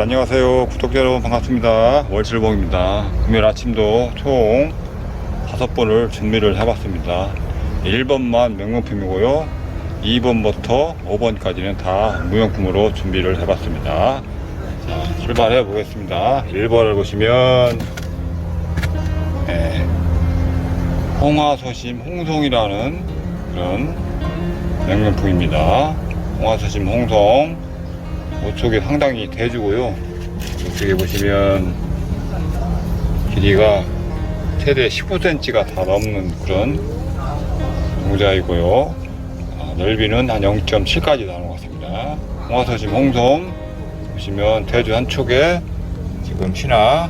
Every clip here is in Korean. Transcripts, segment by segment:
안녕하세요. 구독자 여러분 반갑습니다. 월칠봉입니다. 금요일 아침도 총 다섯 번을 준비를 해봤습니다. 1번만 명명품이고요. 2번부터 5번까지는 다 무용품으로 준비를 해봤습니다. 자, 출발해 보겠습니다. 1번을 보시면, 예, 홍화소심 홍송이라는 그런 명명품입니다. 홍화소심 홍송. 이쪽이 상당히 대주고요. 이쪽에 보시면 길이가 최대 15cm가 다 넘는 그런 모자이고요. 아, 넓이는 한 0.7까지 나오는 것 같습니다. 홍화서심 홍솜 보시면 대주 한쪽에 지금 신화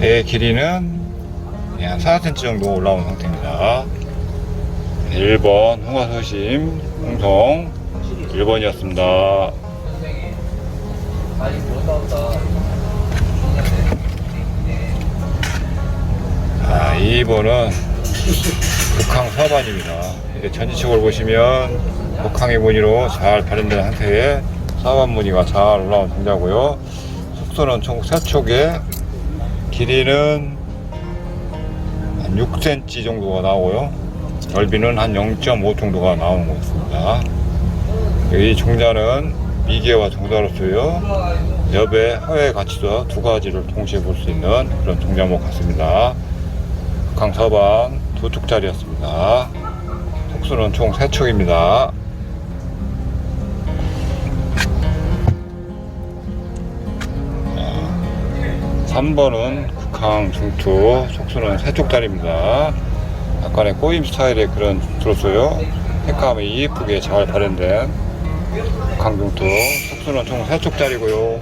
의 길이는 예, 한 4cm 정도 올라온 상태입니다. 1번 홍화서심 홍성 1번이었습니다. 아, 2번은 북항 서반입니다. 이제 전지축을 보시면 북항의 무늬로 잘 발현된 상태에 서반 무늬가 잘 올라온 상자고요. 숙소는 총 3촉에 길이는 한 6cm 정도가 나오고요. 넓이는 한 0.5 정도가 나오는 것 같습니다. 이 종자는 미개와 종자로서요 여배, 허의 가치도 두 가지를 동시에 볼 수 있는 그런 종자목 같습니다. 강서방 두 쪽짜리였습니다. 속수는 총세 촉입니다. 자, 3번은 극항 중투, 속수는 세 쪽짜리입니다. 약간의 꼬임 스타일의 그런 들었어요. 색감이 이쁘게 잘 발현된 강중투 속수는 총 3쪽짜리고요.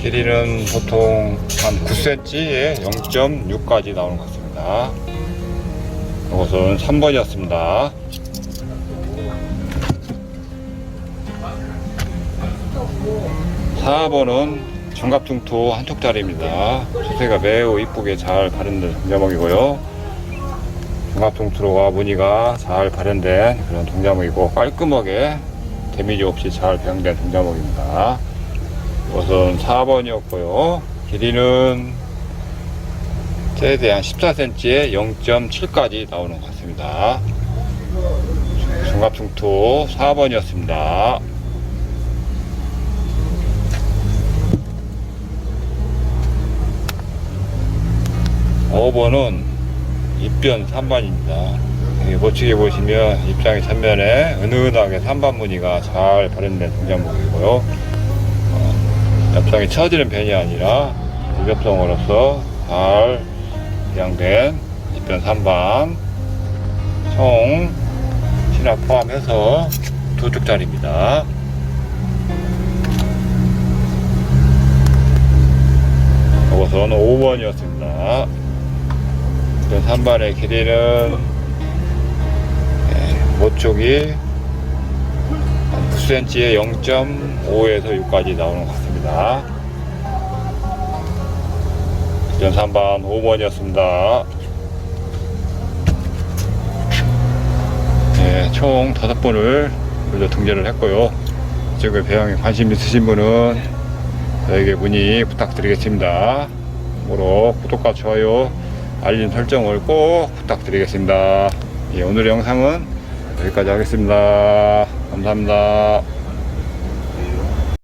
길이는 보통 한 9cm에 0.6까지 나오는 것 같습니다. 이것은 3번이었습니다. 4번은 정갑중투 한 쪽짜리입니다. 수세가 매우 이쁘게 잘 발현된 정자목이고요. 중갑통트로와 무늬가 잘 발현된 그런 동자목이고 깔끔하게 데미지 없이 잘 배양된 동자목입니다. 이것은 4번이었고요. 길이는 최대한 14cm에 0.7까지 나오는 것 같습니다. 중갑통투 4번이었습니다. 오번은 입변 3반입니다. 멋지게 보시면 입장의 전면에 은은하게 3반 무늬가 잘 발현된 동작목이고요. 어, 옆장이 처지는 변이 아니라 일겹성으로서 잘 배양된 입변 3반 총 신화 포함해서 두 쪽짜리입니다. 이것은 5번이었습니다. 그 3반의 길이는 한 9cm에 0.5에서 6까지 나오는 것 같습니다. 전 3반 5번이었습니다. 예, 총 5번을 그래도 등재를 했고요. 이쪽에 배양에 관심 있으신 분은 저에게 문의 부탁드리겠습니다. 참고로 구독과 좋아요 알림 설정을 꼭 부탁드리겠습니다. 예, 오늘의 영상은 여기까지 하겠습니다. 감사합니다.